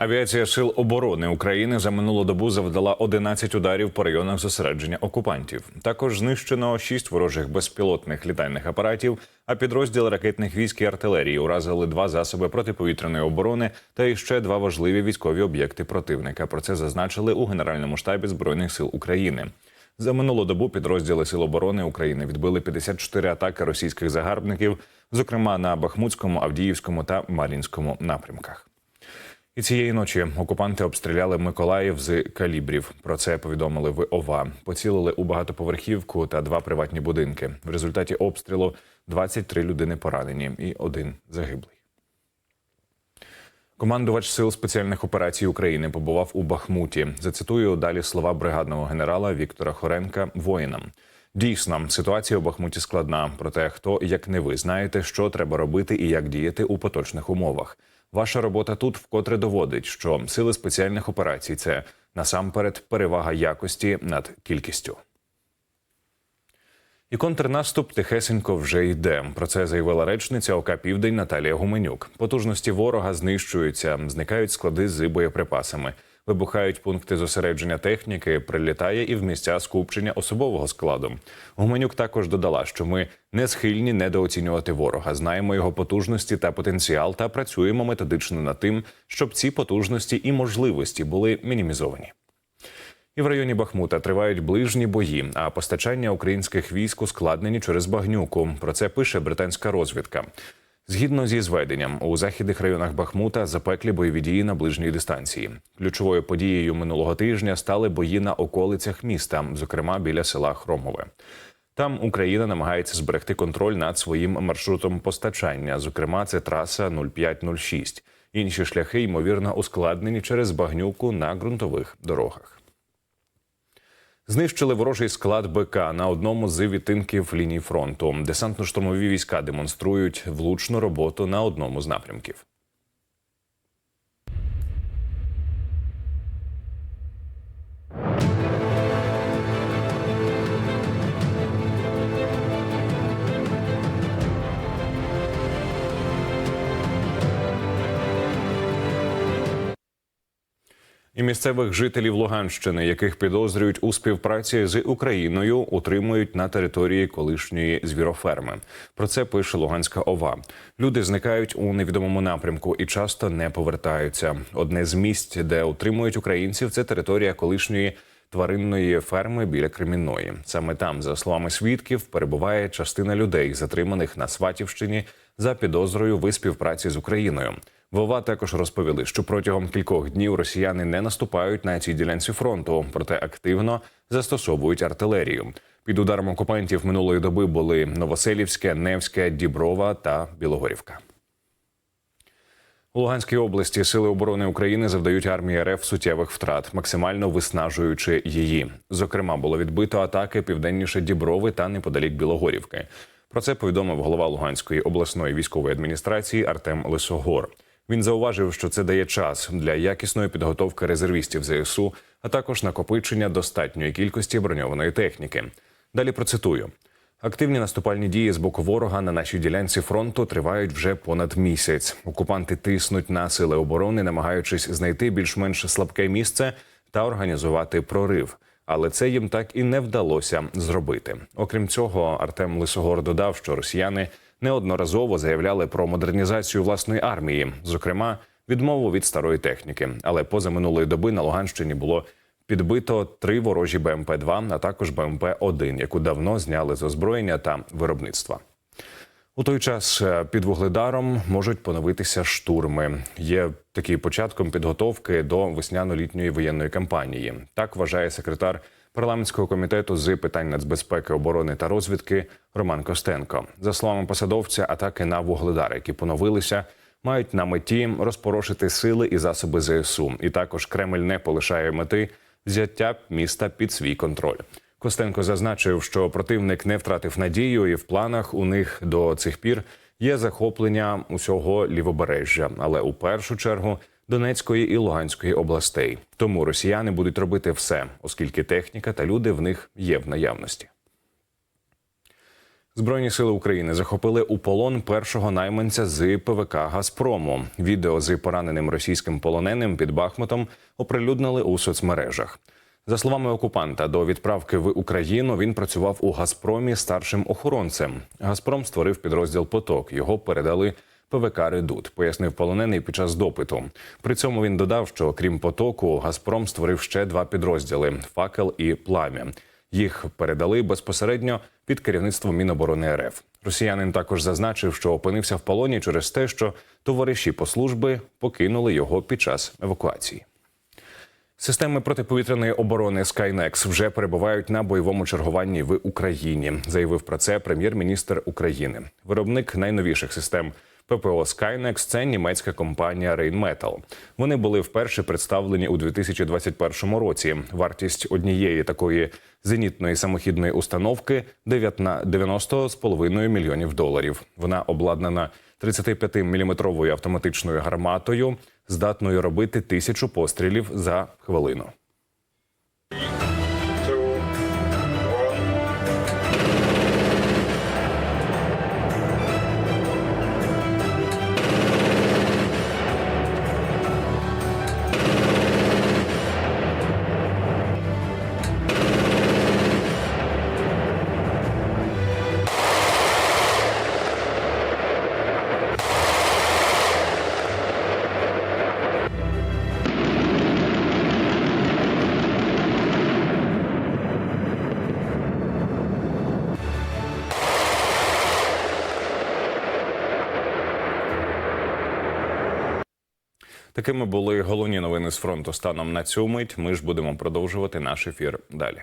Авіація сил оборони України за минулу добу завдала 11 ударів по районах зосередження окупантів. Також знищено 6 ворожих безпілотних літальних апаратів. А підрозділи ракетних військ і артилерії уразили два засоби протиповітряної оборони та іще два важливі військові об'єкти противника. Про це зазначили у Генеральному штабі збройних сил України. За минулу добу підрозділи Сил оборони України відбили 54 атаки російських загарбників, зокрема на Бахмутському, Авдіївському та Мар'їнському напрямках. І цієї ночі окупанти обстріляли Миколаїв з калібрів. Про це повідомили в ОВА. Поцілили у багатоповерхівку та два приватні будинки. В результаті обстрілу 23 людини поранені і один загиблий. Командувач сил спеціальних операцій України побував у Бахмуті. Зацитую далі слова бригадного генерала Віктора Хоренка воїнам. Дійсно, ситуація у Бахмуті складна. Проте хто як не ви знаєте, що треба робити і як діяти у поточних умовах. Ваша робота тут вкотре доводить, що сили спеціальних операцій це насамперед перевага якості над кількістю. І контрнаступ тихесенько вже йде. Про це заявила речниця ОК Південь Наталія Гуменюк. Потужності ворога знищуються, зникають склади з боєприпасами, вибухають пункти зосередження техніки, прилітає і в місця скупчення особового складу. Гуменюк також додала, що ми не схильні недооцінювати ворога, знаємо його потужності та потенціал, та працюємо методично над тим, щоб ці потужності і можливості були мінімізовані. І в районі Бахмута тривають ближні бої, а постачання українських військ ускладнені через багнюку. Про це пише британська розвідка. Згідно зі зведенням, у західних районах Бахмута запеклі бойові дії на ближній дистанції. Ключовою подією минулого тижня стали бої на околицях міста, зокрема біля села Хромове. Там Україна намагається зберегти контроль над своїм маршрутом постачання. Зокрема, це траса 0506. Інші шляхи ймовірно ускладнені через багнюку на ґрунтових дорогах. Знищили ворожий склад БК на одному з відтинків лінії фронту. Десантно-штурмові війська демонструють влучну роботу на одному з напрямків. І місцевих жителів Луганщини, яких підозрюють у співпраці з Україною, утримують на території колишньої звіроферми. Про це пише Луганська ОВА. Люди зникають у невідомому напрямку і часто не повертаються. Одне з місць, де утримують українців, це територія колишньої тваринної ферми біля Кремінної. Саме там, за словами свідків, перебуває частина людей, затриманих на Сватівщині за підозрою в співпраці з Україною. Вова також розповіли, що протягом кількох днів росіяни не наступають на цій ділянці фронту, проте активно застосовують артилерію. Під ударом окупантів минулої доби були Новоселівське, Невське, Діброва та Білогорівка. У Луганській області сили оборони України завдають армії РФ суттєвих втрат, максимально виснажуючи її. Зокрема, було відбито атаки південніше Діброви та неподалік Білогорівки. Про це повідомив голова Луганської обласної військової адміністрації Артем Лисогор. Він зауважив, що це дає час для якісної підготовки резервістів ЗСУ, а також накопичення достатньої кількості броньованої техніки. Далі процитую. Активні наступальні дії з боку ворога на нашій ділянці фронту тривають вже понад місяць. Окупанти тиснуть на сили оборони, намагаючись знайти більш-менш слабке місце та організувати прорив. Але це їм так і не вдалося зробити. Окрім цього, Артем Лисогор додав, що росіяни неодноразово заявляли про модернізацію власної армії, зокрема відмову від старої техніки. Але поза минулої доби на Луганщині було підбито три ворожі БМП 2 а також БМП 1 яку давно зняли з озброєння та виробництва. У той час е, під вугледаром можуть поновитися штурми. Є такий початком підготовки до весняно-літньої воєнної кампанії. Так вважає секретар парламентського комітету з питань нацбезпеки, оборони та розвідки Роман Костенко. За словами посадовця, атаки на вугледар, які поновилися, мають на меті розпорошити сили і засоби ЗСУ. І також Кремль не полишає мети взяття міста під свій контроль. Костенко зазначив, що противник не втратив надію, і в планах у них до цих пір є захоплення усього лівобережжя, але у першу чергу Донецької і Луганської областей. Тому росіяни будуть робити все, оскільки техніка та люди в них є в наявності. Збройні сили України захопили у полон першого найманця з ПВК Газпрому. Відео з пораненим російським полоненим під Бахмутом оприлюднили у соцмережах. За словами окупанта, до відправки в Україну він працював у Газпромі старшим охоронцем. Газпром створив підрозділ Поток. Його передали ПВК Редут, пояснив полонений під час допиту. При цьому він додав, що крім потоку, Газпром створив ще два підрозділи факел і плам'я. Їх передали безпосередньо під керівництвом Міноборони РФ. Росіянин також зазначив, що опинився в полоні через те, що товариші по служби покинули його під час евакуації. Системи протиповітряної оборони Skynex вже перебувають на бойовому чергуванні в Україні. Заявив про це прем'єр-міністр України. Виробник найновіших систем ППО Skynex – це німецька компанія Rheinmetall. Вони були вперше представлені у 2021 році. Вартість однієї такої зенітної самохідної установки 90,5 мільйонів доларів. Вона обладнана 35-мм автоматичною гарматою, здатною робити тисячу пострілів за хвилину. Такими були головні новини з фронту станом на цю мить. Ми ж будемо продовжувати наш ефір далі.